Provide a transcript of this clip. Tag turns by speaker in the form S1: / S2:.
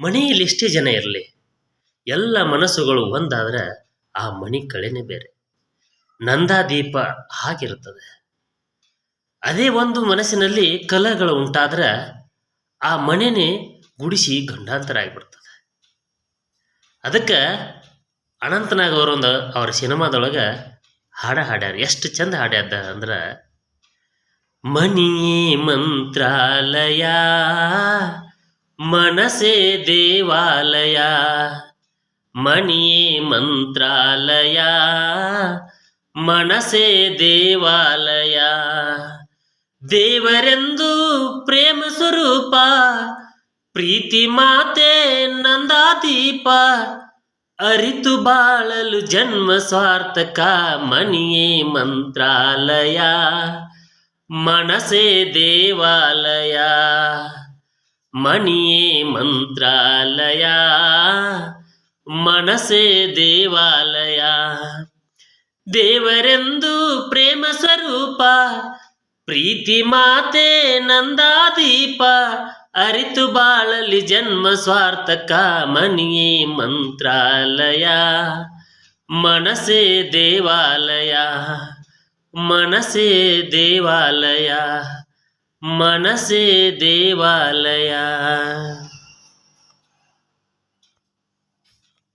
S1: ಮನೆಯಲ್ಲಿ ಎಷ್ಟೇ ಜನ ಇರಲಿ, ಎಲ್ಲ ಮನಸ್ಸುಗಳು ಒಂದಾದ್ರೆ ಆ ಮಣಿ ಕಳೆನೇ ಬೇರೆ. ನಂದಾದೀಪ ಹಾಗಿರುತ್ತದೆ. ಅದೇ ಒಂದು ಮನಸ್ಸಿನಲ್ಲಿ ಕಲಗಳು ಉಂಟಾದ್ರೆ ಆ ಮನೆನೇ ಗುಡಿಸಿ ಗಂಡಾಂತರ ಆಗಿಬಿಡ್ತದೆ ಅದಕ್ಕೆ ಅನಂತನಾಗ್ ಅವರೊಂದು ಅವ್ರ ಸಿನಿಮಾದೊಳಗೆ ಹಾಡ ಹಾಡ್ಯಾರ. ಎಷ್ಟು ಚಂದ ಹಾಡ್ಯಾದ ಅಂದ್ರೆ ಮಣಿಯೇ ಮಂತ್ರಾಲಯ ಮನಸೇ ದೇವಾಲಯ ಮಣಿಯೇ ಮಂತ್ರಾಲಯ ಮನಸೇ ದೇವಾಲಯ ದೇವರೆಂದು ಪ್ರೇಮ ಸ್ವರೂಪ ಪ್ರೀತಿ ಮಾತೆ ನಂದಾದೀಪ ಅರಿತು ಬಾಳಲು ಜನ್ಮ ಸ್ವಾರ್ಥಕ ಮಣಿಯೇ ಮಂತ್ರಾಲಯ ಮನಸೇ ದೇವಾಲಯ ಮಣಿಯೇ ಮಂತ್ರಾಲಯ ಮನಸೇ ದೇವಾಲಯ ದೇವರೆಂದು ಪ್ರೇಮ ಸ್ವರೂಪ ಪ್ರೀತಿ ಮಾತೆ ನಂದಾದೀಪ ಅರಿತು ಬಾಳಲಿ ಜನ್ಮ ಸ್ವಾರ್ಥಕ ಮಣಿಯೇ ಮಂತ್ರಾಲಯ ಮನಸೇ ದೇವಾಲಯ ಮನಸೇ ದೇವಾಲಯ మనసే దేవాలయ?